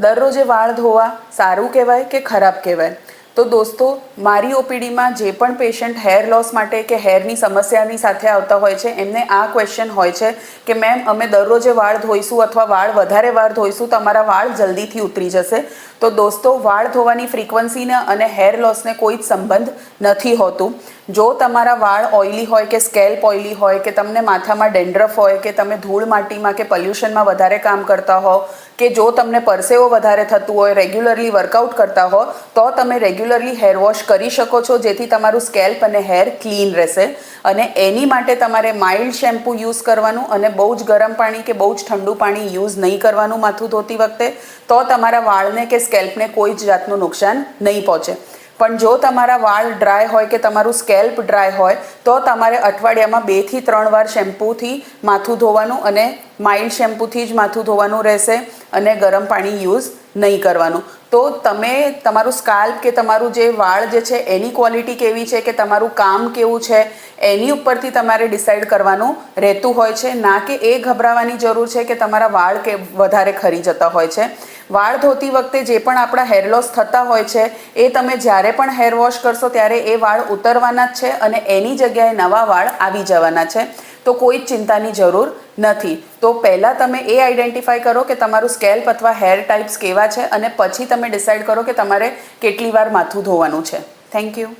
દરરોજે વાળ ધોવા સારું કહેવાય કે ખરાબ કહેવાય? તો દોસ્તો, મારી ઓપીડીમાં જે પણ પેશન્ટ હેર લોસ માટે કે હેરની સમસ્યાની સાથે આવતા હોય છે, એમને આ ક્વેશ્ચન હોય છે કે મેમ અમે દરરોજે વાળ ધોઈશું અથવા વાળ વધારે વાર ધોઈશું, તમારા વાળ જલ્દીથી ઉતરી જશે. તો દોસ્તો, વાળ ધોવાની ફ્રીક્વન્સીને અને હેર લોસને કોઈ જ સંબંધ નથી હોતું. જો તમારા વાળ ઓઇલી હોય કે સ્કેલ્પ ઓઇલી હોય કે તમને માથામાં ડેન્ડ્રફ હોય કે તમે ધૂળ માટીમાં કે પોલ્યુશનમાં વધારે કામ કરતા હો કે જો તમને પરસેવો વધારે થતું હોય રેગ્યુલરલી વર્કઆઉટ કરતા હો, તો તમે રેગ્યુલરલી હેર વોશ કરી શકો છો, જેથી તમારું સ્કેલ્પ અને હેર ક્લીન રહેશે. અને એની માટે તમારે માઇલ્ડ શેમ્પૂ યુઝ કરવાનું અને બહુ જ ગરમ પાણી કે બહુ જ ઠંડુ પાણી યુઝ નહીં કરવાનું માથું ધોતી વખતે, તો તમારા વાળને કે સ્કેલ્પને કોઈ જ જાતનું નુકસાન નહીં પહોંચે. પણ જો તમારા વાળ ડ્રાય હોય કે તમારું સ્કેલ્પ ડ્રાય હોય, તો તમારે અઠવાડિયામાં બેથી ત્રણ વાર શેમ્પૂથી માથું ધોવાનું અને માઇલ્ડ શેમ્પૂથી જ માથું ધોવાનું રહેશે અને ગરમ પાણી યુઝ નહીં કરવાનું. તો તમે તમારું સ્કાલ્પ કે તમારું જે વાળ જે છે, એની ક્વોલિટી કેવી છે કે તમારું કામ કેવું છે, એની ઉપરથી તમારે ડિસાઇડ કરવાનું રહેતું હોય છે. ના કે એ ગભરાવાની જરૂર છે કે તમારા વાળ કે વધારે ખરી જતા હોય છે. વાળ ધોતી વખતે જે પણ આપણા હેર લોસ થતા હોય છે, એ તમે જ્યારે પણ હેર વોશ કરશો ત્યારે એ વાળ ઉતરવાના જ છે અને એની જગ્યાએ નવા વાળ આવી જવાના છે. તો કોઈ જ ચિંતાની જરૂર નથી. તો પહેલાં તમે એ આઈડેન્ટિફાય કરો કે તમારું સ્કેલ્પ અથવા હેર ટાઈપ્સ કેવા છે અને પછી તમે ડિસાઇડ કરો કે તમારે કેટલી વાર માથું ધોવાનું છે. Thank you